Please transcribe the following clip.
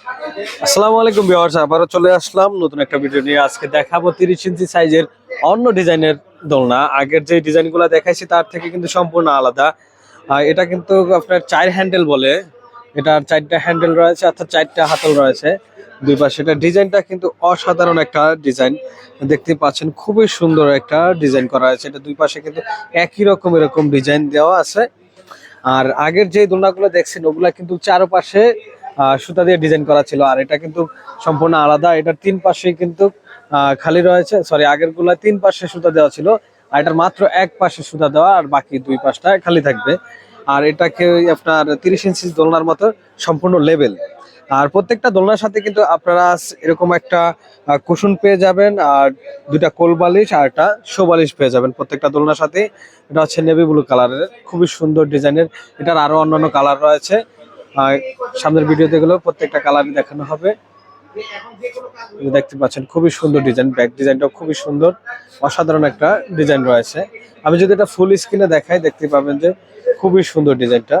আসসালামু আলাইকুম ভিউয়ার্স, আবারও চলে আসলাম নতুন একটা ভিডিও নিয়ে। আজকে দেখাবো তিরিশ ইঞ্চি সাইজের অন্য ডিজাইনের দোলনা। আগের যে ডিজাইনগুলো দেখাইছি, তার থেকে কিন্তু সম্পূর্ণ আলাদা। এটা কিন্তু আপনার চার হ্যান্ডেল বলে। এটার চারটা হ্যান্ডেল রয়েছে, অর্থাৎ চারটা হাতল রয়েছে। দুই পাশে এটা ডিজাইনটা কিন্তু অসাধারণ একটা ডিজাইন। দেখতে পাচ্ছেন, খুবই সুন্দর একটা ডিজাইন করা আছে এটা দুই পাশে কিন্তু একই রকম এরকম ডিজাইন দেওয়া আছে। আর আগের যে দোলনাগুলো দেখছেন, ওগুলা কিন্তু চারপাশে সুতা দিয়ে ডিজাইন করা ছিল। আর এটা কিন্তু সম্পূর্ণ আলাদা। এটার তিন পাশে কিন্তু খালি রয়েছে সরি আগেরগুলা তিন পাশে সুতা দেওয়া ছিল। আর এটার মাত্র এক পাশে সুতা দেওয়া, আর বাকি দুই পাশটা খালি থাকবে। আর এটাকে আপনার তিরিশ ইঞ্চি দোলনার মতো সম্পূর্ণ লেভেল আর প্রত্যেকটা দোলনার সাথে কিন্তু আপনারা এরকম একটা কুশন পেয়ে যাবেন, আর দুইটা কোল বালিশ আর একটা শো বালিশ পেয়ে যাবেন প্রত্যেকটা দোলনার সাথে। এটা হচ্ছে নেভি ব্লু কালারের খুবই সুন্দর ডিজাইনের এটার আরও অন্যান্য কালার রয়েছে। সামনের ভিডিওতে গুলো প্রত্যেকটা কালারই দেখানো হবে। দেখতে পাচ্ছেন, খুবই সুন্দর ডিজাইন, ব্যাক ডিজাইনটাও খুবই সুন্দর, অসাধারণ একটা ডিজাইন রয়েছে। আমি যদি এটা ফুল স্ক্রিনে দেখাই, দেখতে পাবেন যে খুবই সুন্দর ডিজাইনটা।